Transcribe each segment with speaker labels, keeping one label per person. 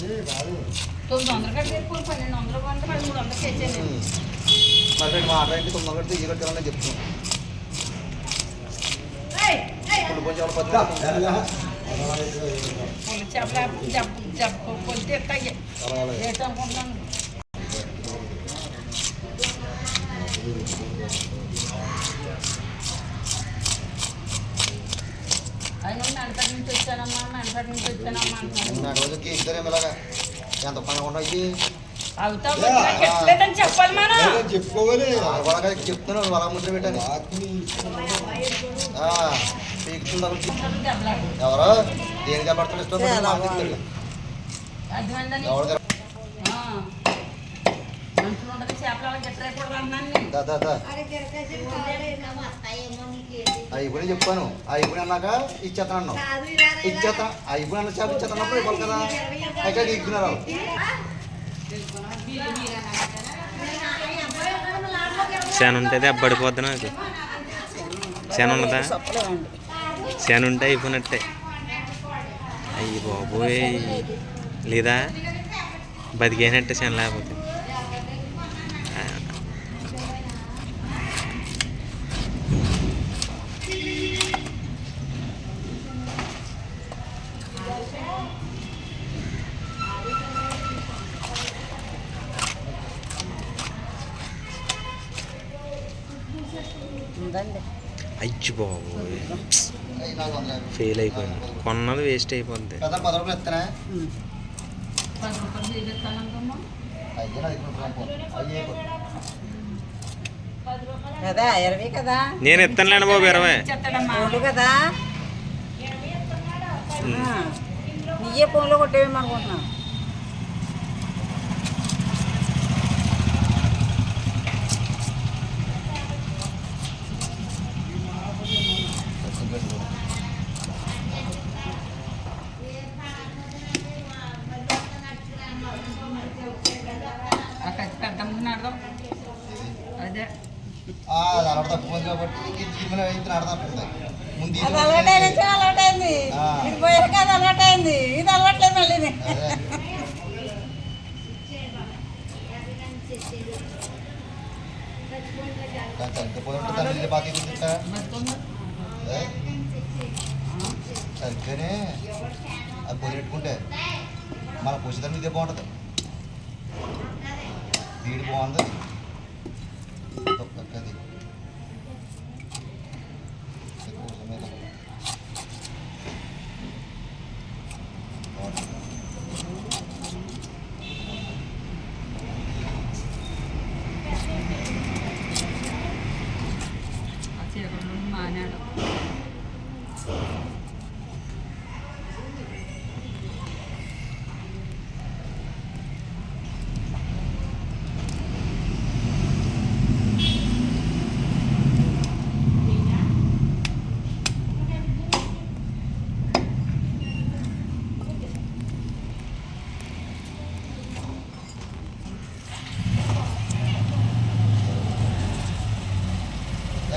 Speaker 1: ఏదో బెల్లం వేయించుకున్నాను
Speaker 2: ఏండి ఎక్కువ
Speaker 1: లేవు
Speaker 3: పది రూపాయలు పాపం కొనుక్కోలేదు.
Speaker 1: లేవు
Speaker 3: పొద్దున్న నుంచి ఏం కొనుక్కోలేదు
Speaker 1: కొనుక్కోవద్దు మన బాబు నడుపు
Speaker 4: కదండి కిట్టదండి నేను ఇంత తెచ్చుకున్నానండి కొంత రూపాయలు ఇవ్వండి తొమ్మిది వందలు కట్టి ఎక్కువ పన్నెండు వందలు కొంటే మరి మూడు వందలు తెచ్చాను
Speaker 5: మరి మా ఆట ఇంటి తొమ్మిది గంటలు ఈ కట్టాలని చెప్తున్నాం ఇప్పుడు కొంచెం ఎవరు పది
Speaker 4: పొలి చేపల జబ్బ జబ్బ పొలి తిట్టాయి మెంటటి నుంచి వచ్చానమ్మా మెంటటి నుంచి వచ్చానమ్మా అంటున్నాను
Speaker 5: నా రోజుకి ఇద్దరేమి ఇలాగా ఎంత పని ఉన్నాయి
Speaker 4: అవుతావు ఎట్లేదని చెప్పాలి మనం
Speaker 6: చెప్పుకోవాలి
Speaker 5: వాళ్ళగా చెప్తున్నాను వాళ్ళ ముద్ర పెట్టని పీకుతుంది ఎవరో దేనికి పడుతున్న ఇష్టం పడి మాకు చెప్తాడు.
Speaker 4: అర్థమైందని
Speaker 5: ఎవరు తెర-
Speaker 4: మనుషులు ఉండగా చేపలు అలా గట్టరేకూడదు అన్నాను నేను
Speaker 5: దా, దా, దా. అవి కూడా చెప్పాను అవి కూడా అన్నాక ఇచ్చేస్తాను ఇచ్చేస్తా అవి కూడా అన్న చేప ఇచ్చేస్తున్నప్పుడు ఇవ్వాలి కదా. అయితే ఇగ్గున్నారు.
Speaker 2: శని ఉంటుంది అబ్బడిపోద్ది నాకు శని ఉన్నదా శని ఉంటే అయిపోయినట్టే అయ్యి బాబోయ్. లేదా? బతికేనట్టే శని లేకపోతే. అయ్యి
Speaker 5: యాభై.
Speaker 2: ఫెయిల్ అయిపోయింది. కొన్నది వేస్ట్ అయిపోద్ది.
Speaker 1: కదా ఇరవై కదా?
Speaker 2: నేను ఇస్తానులేండి బాబు ఇరవై.
Speaker 1: కదా? ఆ, నీయే ఫోన్లో కొట్టేవేమనుకుంటున్నాను
Speaker 5: కొంచెం
Speaker 4: అది
Speaker 5: అలవాటు తక్కువ కాబట్టి ఇది ఇవ్వని అయితే ముందు ఇది
Speaker 1: అది అలవాటైన నుంచి అలవాటైంది.
Speaker 5: ఆ.
Speaker 1: ఇది పోయాక అది అలవాటైంది. ఇది అలవాట్లేదు మళ్ళీ
Speaker 5: అదే. కానీ చనిపోయి ఉంటే తల్లి ఇల్లు బాగా తీసుకుంటా
Speaker 4: బతుకుందా
Speaker 5: సరిగ్గానే అది పొది పెట్టుకుంటే మన పుస్తకం ఇదే బాగుంటుంది వీడి బాగుంది తొక్కది
Speaker 4: ఆ చీకట్లో మానాడు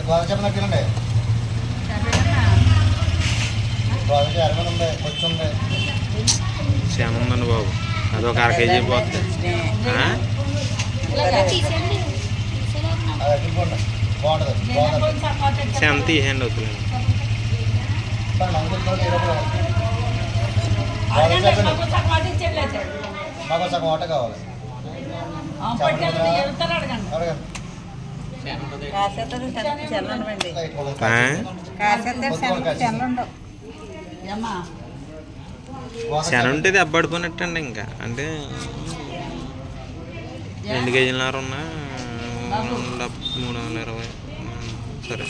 Speaker 5: గోదావరి చెప్పిన తినండి గోదావరి అరవై ఉంది కొంచెం ఉంది
Speaker 2: శని ఉందండి బాబు అదొక అర కేజీ పోద్ది ఆ?
Speaker 3: తీసేయండి తీసేయలేదు
Speaker 5: అది అడ్డుకోండి బాగుంటుంది బాగుంటుంది
Speaker 2: శని తీసేయండి అవుతుంది
Speaker 5: కానీ మనకు తెలిసిన ఇరవై గోదావరి చెప్పండి మాకు సగం ఆట కావాలి
Speaker 4: అడగండి
Speaker 5: అడగండి
Speaker 1: కాసేస్తారు చెల్లండి
Speaker 5: రైట్
Speaker 2: ఆ?
Speaker 1: కాసేస్తారు చెల్లండు.
Speaker 4: ఏమ్మా?
Speaker 2: శని ఉంటుంది అబ్బడిపోయినట్టండి ఇంకా. అంటే రెండు కేజీలన్నర ఉన్నా మూడు వందల ఇరవై. సరే.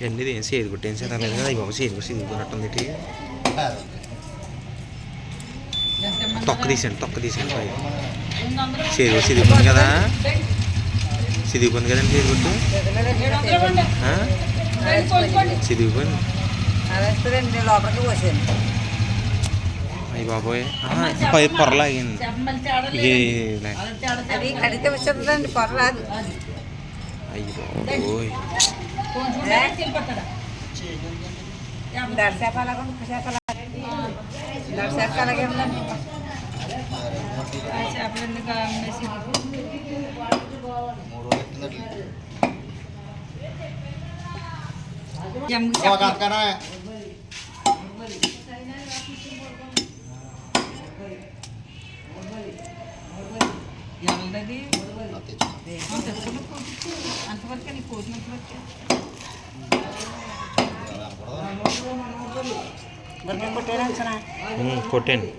Speaker 2: ఎన్ని సేది కొట్టి ఏం చేతలేదు కదా అయ్యి బాబు సేది సేది ఇటు. తొక్క తీసాను తొక్క తీసాను పై సేది సిదిగిపోయింది కదా సిదిగిపోయింది కదండి సేది కొట్టు ఆ? సిదిగిపోయింది
Speaker 1: రెస్టారెంట్ లోపలికి పోసాను
Speaker 2: అయ్యి బాబోయ్ ఆహా, పై పొరలాగింది
Speaker 4: చెప్పమని తేడా
Speaker 2: ఇది
Speaker 4: లేదు. ఎందుకు అమ్మేసి
Speaker 5: మూడు
Speaker 4: అంతవరకు
Speaker 1: నీ
Speaker 2: జమ్ముకి కొట్టండి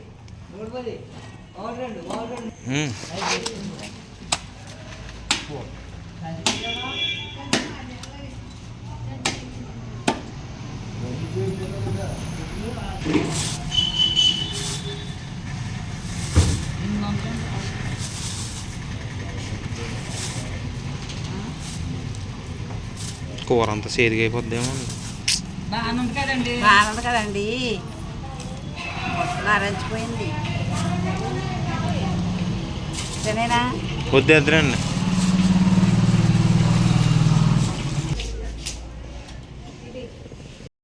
Speaker 2: కూర అంతా సేదిగా అయిపోద్దేమో.
Speaker 4: బాగానే ఉంది కదండి.
Speaker 1: బాగుంది కదండి. నారంచిపోయింది తినేనా
Speaker 2: వద్దేద్దరండి